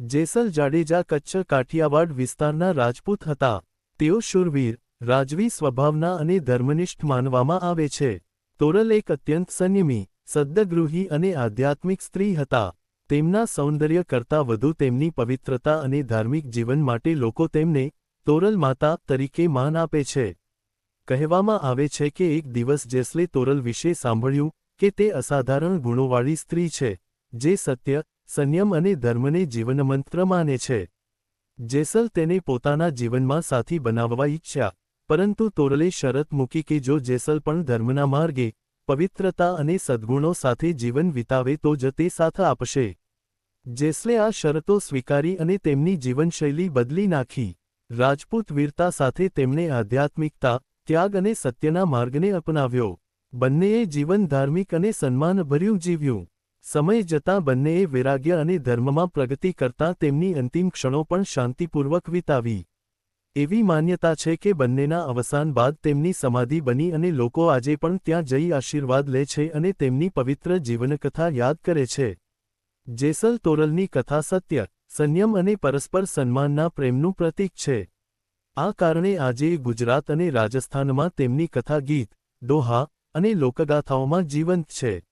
જેસલ જાડેજા કચ્છ કાઠિયાવાડ વિસ્તારના રાજપૂત હતા. તેઓ શૂરવીર, રાજવી સ્વભાવના અને ધર્મનિષ્ઠ માનવામાં આવે છે. તોરલ એક અત્યંત સંયમી સદ્દગૃહી અને આધ્યાત્મિક સ્ત્રી હતા. તેમના સૌંદર્ય કરતાં વધુ તેમની પવિત્રતા અને ધાર્મિક જીવન માટે લોકો તેમને તોરલ માતા તરીકે માન આપે છે. કહેવામાં આવે છે કે એક દિવસ જેસલે તોરલ વિશે સાંભળ્યું કે તે અસાધારણ ગુણોવાળી સ્ત્રી છે, જે સત્ય સંયમ અને ધર્મને જીવનમંત્ર માને છે. જેસલ તેને પોતાના જીવનમાં સાથી બનાવવા ઈચ્છ્યા, પરંતુ તોરલે શરત મૂકી કે જો જેસલ પણ ધર્મના માર્ગે, પવિત્રતા અને સદ્ગુણો સાથે જીવન વિતાવે તો જ તે સાથ આપશે. જેસલે આ શરતો સ્વીકારી અને તેમની જીવનશૈલી બદલી નાખી. રાજપૂત વીરતા સાથે તેમણે આધ્યાત્મિકતા, ત્યાગ અને સત્યના માર્ગને અપનાવ્યો. બંનેએ જીવન ધાર્મિક અને સન્માનભર્યું જીવ્યું. સમય જતાં બંનેએ વૈરાગ્ય અને ધર્મમાં પ્રગતિ કરતાં તેમની અંતિમ ક્ષણો પણ શાંતિપૂર્વક વિતાવી. એવી માન્યતા છે કે બંનેના અવસાન બાદ તેમની સમાધિ બની અને લોકો આજે પણ ત્યાં જઈ આશીર્વાદ લે છે અને તેમની પવિત્ર જીવનકથા યાદ કરે છે. જેસલ તોરલની કથા સત્ય, સંયમ અને પરસ્પર સન્માનના પ્રેમનું પ્રતીક છે. આ કારણે આજે ગુજરાત અને રાજસ્થાનમાં તેમની કથા ગીત, દોહા અને લોકગાથાઓમાં જીવંત છે.